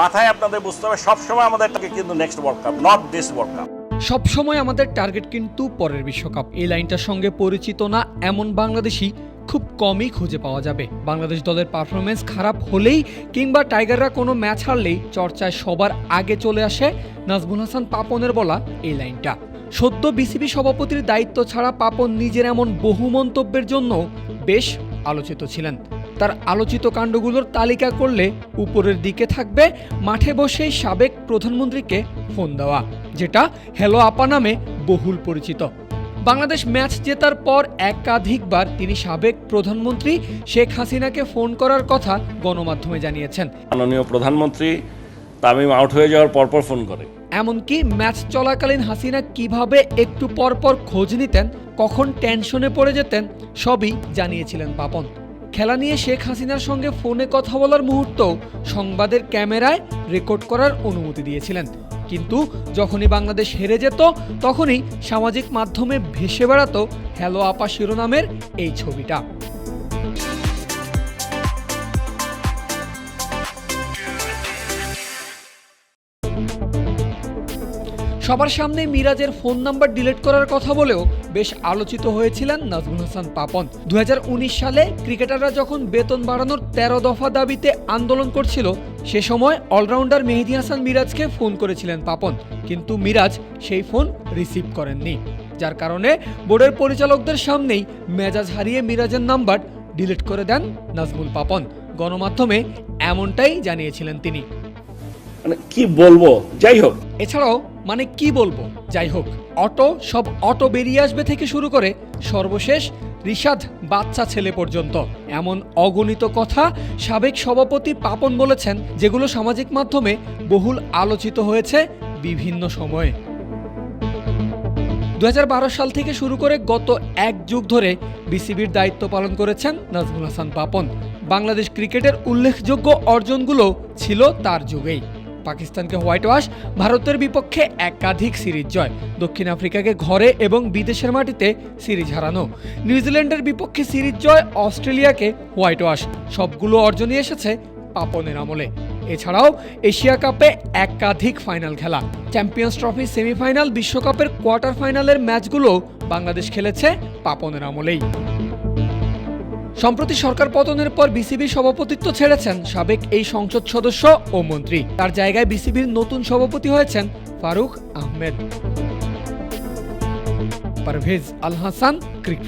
মাথায় আপনাদের বুঝতে হবে, সবসময় আমাদের টার্গেট কিন্তু next world cup not this world cup সবসময় আমাদের টার্গেট কিন্তু পরের বিশ্বকাপ। এই লাইনটার সঙ্গে পরিচিত না এমন বাংলাদেশি খুব কমই খুঁজে পাওয়া যাবে। বাংলাদেশ দলের পারফরমেন্স খারাপ হলেই কিংবা টাইগাররা কোনো ম্যাচ হারলেই চর্চায় সবার আগে চলে আসে নাজমুল হাসান পাপনের বলা এই লাইনটা। সদ্য বিসিবি সভাপতির দায়িত্ব ছাড়া পাপন নিজের এমন বহু মন্তব্যের জন্য বেশ আলোচিত ছিলেন। তার আলোচিত কাণ্ডগুলোর তালিকা করলে উপরের দিকে থাকবে মাঠে বসেই সাবেক প্রধানমন্ত্রীকে ফোন দেওয়া যেটা হ্যালো আপা নামে বহুল পরিচিত। বাংলাদেশ ম্যাচ জেতার পর একাধিকবার তিনি সাবেক প্রধানমন্ত্রী শেখ হাসিনাকে ফোন করার কথা গণমাধ্যমে জানিয়েছেন। মাননীয় প্রধানমন্ত্রী তামিম আউট হয়ে যাওয়ার পরপর ফোন করে। এমনকি ম্যাচ চলাকালীন হাসিনা কীভাবে একটু পরপর খোঁজ নিতেন কখন টেনশনে পড়ে যেতেন সবই জানিয়েছিলেন পাপন খেলা নিয়ে শেখ হাসিনার সঙ্গে ফোনে কথা বলার মুহূর্ত সংবাদের ক্যামেরায় রেকর্ড করার অনুমতি দিয়েছিলেন। কিন্তু যখনই বাংলাদেশ হেরে যেত, তখনই সামাজিক মাধ্যমে ভেসে বেড়াতো হ্যালো আপা শিরোনামের এই ছবিটা। সবার সামনে মিরাজের ফোন নাম্বার ডিলিট করার কথা বলেও বেশ আলোচিত হয়েছিলেন নাজমুল হাসান পাপন। দু হাজার উনিশ সালে ক্রিকেটাররা যখন বেতন বাড়ানোর তেরো দফা দাবিতে আন্দোলন করছিল, সে সময় অলরাউন্ডার মেহেদি হাসান মিরাজকে ফোন করেছিলেন পাপন। কিন্তু মিরাজ সেই ফোন রিসিভ করেননি। যার কারণে বোর্ডের পরিচালকদের সামনেই মেজাজ হারিয়ে মিরাজের নাম্বার ডিলিট করে দেন নাজমুল পাপন। গণমাধ্যমে এমনটাই জানিয়েছিলেন তিনি। মানে কি বলব? যাই হোক এছাড়াও মানে কি বলব? যাই হোক, অটো, সব অটো বেরিয়ে আসবে থেকে শুরু করে সর্বশেষ রিশাদ বাচ্চা ছেলে পর্যন্ত। এমন অগণিত কথা সাবেক সভাপতি পাপন বলেছেন, যেগুলো সামাজিক মাধ্যমে বহুল আলোচিত হয়েছে বিভিন্ন সময়ে। দুহাজার বারো সাল থেকে শুরু করে গত এক যুগ ধরে বিসিবির দায়িত্ব পালন করেছেন নাজমুল হাসান পাপন। বাংলাদেশ ক্রিকেটের উল্লেখযোগ্য অর্জনগুলো ছিল তার যুগেই। পাকিস্তানকে হোয়াইট ওয়াশ, ভারতের বিপক্ষে একাধিক সিরিজ জয়। দক্ষিণ আফ্রিকাকে ঘরে এবং বিদেশের মাটিতে সিরিজ হারানো। নিউজিল্যান্ডের বিপক্ষে সিরিজ জয় অস্ট্রেলিয়াকে হোয়াইট ওয়াশ। সবগুলো অর্জনই এসেছে পাপনের আমলে। এছাড়াও এশিয়া কাপে একাধিক ফাইনাল খেলা। চ্যাম্পিয়ন্স ট্রফি সেমিফাইনাল, বিশ্বকাপের কোয়ার্টার ফাইনালের ম্যাচগুলো বাংলাদেশ খেলেছে পাপনের আমলেই। সম্প্রতি সরকার পতনের পর বিসিবির সভাপতিত্ব ছেড়েছেন সাবেক এই সংসদ সদস্য ও মন্ত্রী। তার জায়গায় বিসিবির নতুন সভাপতি হয়েছেন ফারুক আহমেদ। পারভেজ আল হাসান, ক্রিক